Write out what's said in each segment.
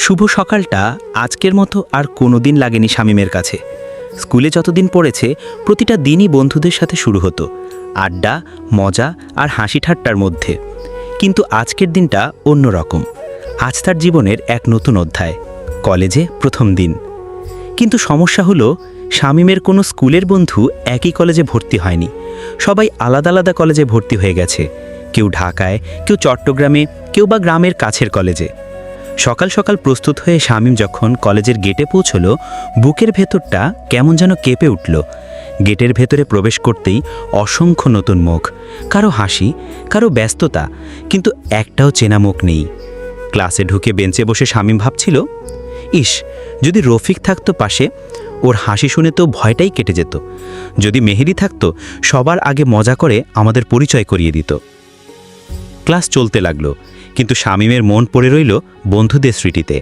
শুভ সকালটা আজকের মতো আর কোনো দিন লাগেনি শামীমের কাছে। স্কুলে যতদিন পড়েছে, প্রতিটা দিনই বন্ধুদের সাথে শুরু হতো, আড্ডা, মজা আর হাসি ঠাট্টার মধ্যে। কিন্তু আজকের দিনটা অন্যরকম আজ তার জীবনের এক নতুন অধ্যায়, কলেজে প্রথম দিন। কিন্তু সমস্যা হলো, শামীমের কোনো স্কুলের বন্ধু একই কলেজে ভর্তি হয়নি। সবাই আলাদা আলাদা কলেজে ভর্তি হয়ে গেছে। কেউ ঢাকায়, কেউ চট্টগ্রামে, কেউ বা গ্রামের কাছের কলেজে। সকাল সকাল প্রস্তুত হয়ে শামীম যখন কলেজের গেটে পৌঁছলো, বুকের ভেতরটা কেমন যেন কেঁপে উঠল। গেটের ভেতরে প্রবেশ করতেই অসংখ্য নতুন মুখ, কারও হাসি, কারও ব্যস্ততা, কিন্তু একটাও চেনা মুখ নেই। ক্লাসে ঢুকে বেঞ্চে বসে শামীম ভাবছিল, ইস, যদি রফিক থাকতো পাশে, ওর হাসি শুনে তো ভয়টাই কেটে যেত। যদি মেহেরি থাকতো, সবার আগে মজা করে আমাদের পরিচয় করিয়ে দিত। ক্লাস চলতে লাগল। কিন্তু শামীমের মন পড়ে রইল বন্ধুদের স্মৃতিতে।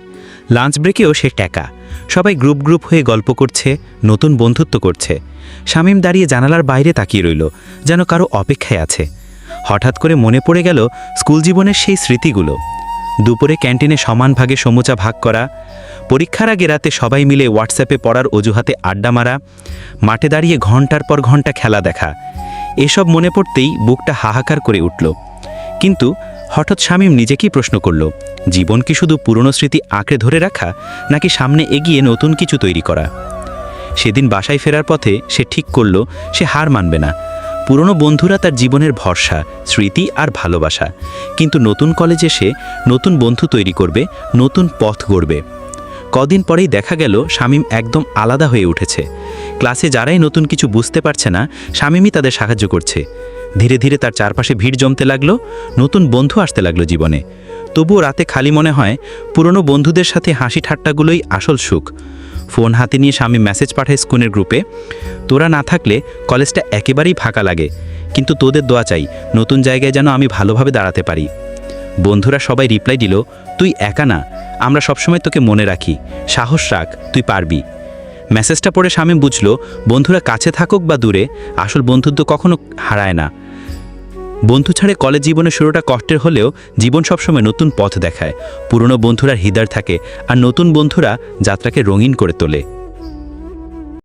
লাঞ্চ ব্রেকেও সে ট্যাকা সবাই গ্রুপ গ্রুপ হয়ে গল্প করছে, নতুন বন্ধুত্ব করছে। শামীম দাঁড়িয়ে জানালার বাইরে তাকিয়ে রইল, যেন কারও অপেক্ষায় আছে। হঠাৎ করে মনে পড়ে গেল স্কুল জীবনের সেই স্মৃতিগুলো। দুপুরে ক্যান্টিনে সমান ভাগে সমুচা ভাগ করা, পরীক্ষার আগে রাতে সবাই মিলে হোয়াটসঅ্যাপে পড়ার অজুহাতে আড্ডা মারা, মাঠে দাঁড়িয়ে ঘণ্টার পর ঘণ্টা খেলা দেখা। এসব মনে পড়তেই বুকটা হাহাকার করে উঠল। কিন্তু হঠাৎ শামীম নিজেকেই প্রশ্ন করল, জীবন কি শুধু পুরনো স্মৃতি আঁকড়ে ধরে রাখা, নাকি সামনে এগিয়ে নতুন কিছু তৈরি করা? সেদিন বাসায় ফেরার পথে সে ঠিক করল, সে হার মানবে না। পুরনো বন্ধুরা তার জীবনের ভরসা, স্মৃতি আর ভালোবাসা। কিন্তু নতুন কলেজে সে নতুন বন্ধু তৈরি করবে, নতুন পথ গড়বে। কদিন পরেই দেখা গেল, শামীম একদম আলাদা হয়ে উঠেছে। ক্লাসে যারাই নতুন কিছু বুঝতে পারছে না, শামীমই তাদের সাহায্য করছে। ধীরে ধীরে তার চারপাশে ভিড় জমতে লাগল, নতুন বন্ধু আসতে লাগল জীবনে। তবুও রাতে খালি মনে হয়, পুরনো বন্ধুদের সাথে হাসি ঠাট্টাগুলোই আসল সুখ। ফোন হাতে নিয়ে স্বামী মেসেজ পাঠায় স্কুলের গ্রুপে, তোরা না থাকলে কলেজটা একেবারেই ফাঁকা লাগে, কিন্তু তোদের দোয়া চাই, নতুন জায়গায় যেন আমি ভালোভাবে দাঁড়াতে পারি। বন্ধুরা সবাই রিপ্লাই দিল, তুই একা না, আমরা সবসময় তোকে মনে রাখি, সাহস রাখ, তুই পারবি। মেসেজটা পড়ে স্বামী বুঝল, বন্ধুরা কাছে থাকুক বা দূরে, আসল বন্ধুত্ব কখনো হারায় না। বন্ধু ছাড়ে কলেজ জীবনের শুরুটা কষ্টের হলেও জীবন সবসময় নতুন পথ দেখায়। পুরনো বন্ধুরা হৃদয় থাকে, আর নতুন বন্ধুরা যাত্রাকে রঙিন করে তোলে।